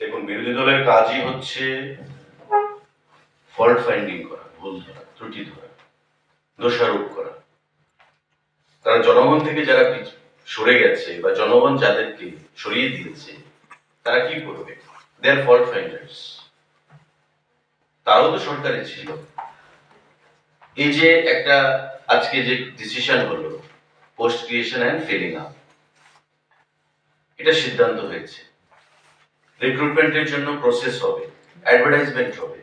দেখুন, বিরোধী দলের কাজই হচ্ছে ফল্ট ফাইন্ডিং করা, ভুল ধরা, ত্রুটি ধরা, দোষারোপ করা। তারা জনগণ থেকে যারা সরে গেছে বা জনগণ যাদেরকে সরিয়ে দিয়েছে, তারা কি করবে? দে আর ফল্ট ফাইন্ডার্স তারাও তো সরকারে ছিল। এই যে একটা, আজকে যে ডিসিশন হলো post creation and filling up এটা সিদ্ধান্ত হয়েছে। রিক্রুটমেন্টের জন্য প্রসেস হবে অ্যাডভার্টাইজমেন্ট হবে।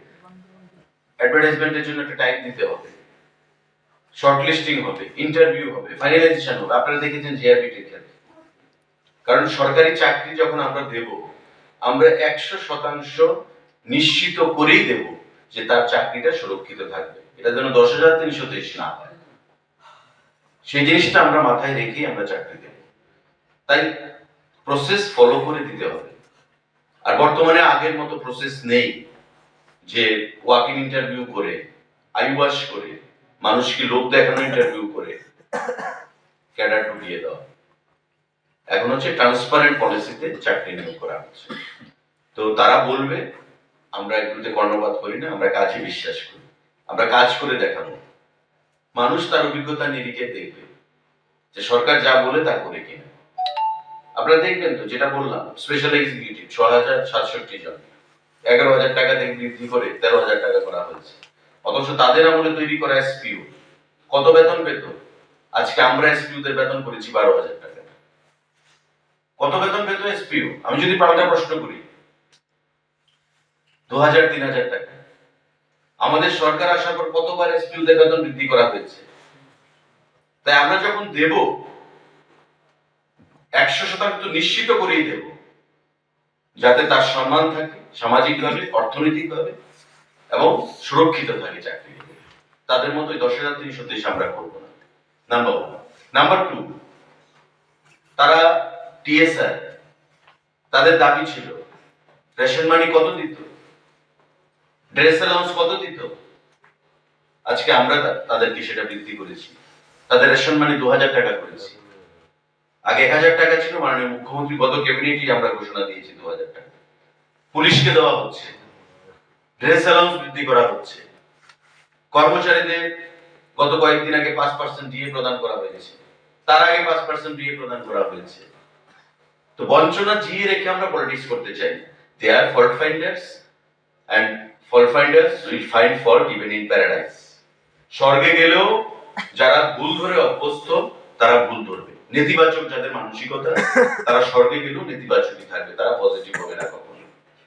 অ্যাডভার্টাইজমেন্টের জন্য একটা টাইম দিতে হবে। শর্টলিস্টিং হবে ইন্টারভিউ হবে ফাইনালাইজেশন হবে। আপনারা দেখেছেন জিআরপি ক্ষেত্রে কারণ সরকারি চাকরি যখন আমরা দেব, আমরা একশো শতাংশ নিশ্চিত করেই দেব যে তার চাকরিটা সুরক্ষিত থাকবে। এটা যেন দশ হাজার তিনশো তেইশ না হয়। সেই জিনিসটা আমরা মাথায় রেখেই আমরা চাকরি দেব। তাই প্রসেস ফলো করে দিতে হবে। আর বর্তমানে আগের মতো প্রসেস নেই যে ওয়াকিং ইন্টারভিউ করে আইওয়াশ করে, মানুষকে লোক দেখানো ইন্টারভিউ করে, ক্যাডার ঢুকিয়ে দেওয়া। এখন হচ্ছে ট্রান্সপারেন্ট পলিসিতে চাকরি নিয়োগ করা হচ্ছে। তো তারা বলবে, আমরা এগুলোতে কর্ণপাত করি না, আমরা কাজে বিশ্বাস করি। আমরা কাজ করে দেখাবো। মানুষ তার অভিজ্ঞতা নিরিখে দেখবে যে সরকার যা বলে তা করে কিনা। আপনারা দেখবেন তো, যেটা বললাম স্পেশাল এক্সিকিউটিভ ছ হাজার সাতষট্টি জন। এগারো হাজার টাকা থেকে বৃদ্ধি করে তেরো হাজার টাকা করা হয়েছে। অথচ তাদের আমলে তৈরি করা এসপিও কত বেতন পেত? আজকে আমরা এসপিওদের বেতন করেছি বারো হাজার টাকা। কত বেতন পেত এসপিও আমি যদি পাল্টা প্রশ্ন করি, দু হাজার, তিন হাজার টাকা। আমাদের সরকার আসার পর কতবার এসপিওদের বেতন বৃদ্ধি করা হয়েছে? তাই আমরা যখন দেব একশো শতাংশ নিশ্চিত করেই দেব। যাতে তার সম্মান থাকে, সামাজিকভাবে, অর্থনৈতিকভাবে এবং সুরক্ষিত থাকে চাকরি তাদের মতোই দশ হাজার তিনশো তেইশ আমরা করব না। নাম্বার ওয়ান নাম্বার টু তারা টিএসআর তাদের দাবি ছিল, রেশন মানি কত দিত? ড্রেস অ্যালাউন্স কত দিত? আজকে আমরা তাদেরকে সেটা বৃদ্ধি করেছি। তাদের রেশন মানি দু হাজার টাকা করেছি। আগে এক হাজার টাকা ছিল, মাননীয় মুখ্যমন্ত্রী গত ক্যাবিনেটই আমরা ঘোষণা দিয়েছি দু হাজার টাকা। পুলিশকে দেওয়া হচ্ছে। ড্রেস অ্যালাউন্স বৃদ্ধি করা হচ্ছে। কর্মচারীদের গত কয়েকদিন আগে পাঁচ পার্সেন্ট ডিএ প্রদান করা হয়েছে। তার আগে পাঁচ পার্সেন্ট ডিএ প্রদান করা হয়েছে। তো বঞ্চনা জিয়ে রেখে আমরা পলিটিক্স করতে চাই। They are fault finders and fault finders will find fault even in paradise স্বর্গে গেলেও যারা ভুল ধরে অভ্যস্ত, তারা ভুল ধরবে। নেতিবাচক যাদের মানসিকতা তারা স্বর্গে গেলেও নেতিবাচকই থাকবে তারা পজিটিভ হবে না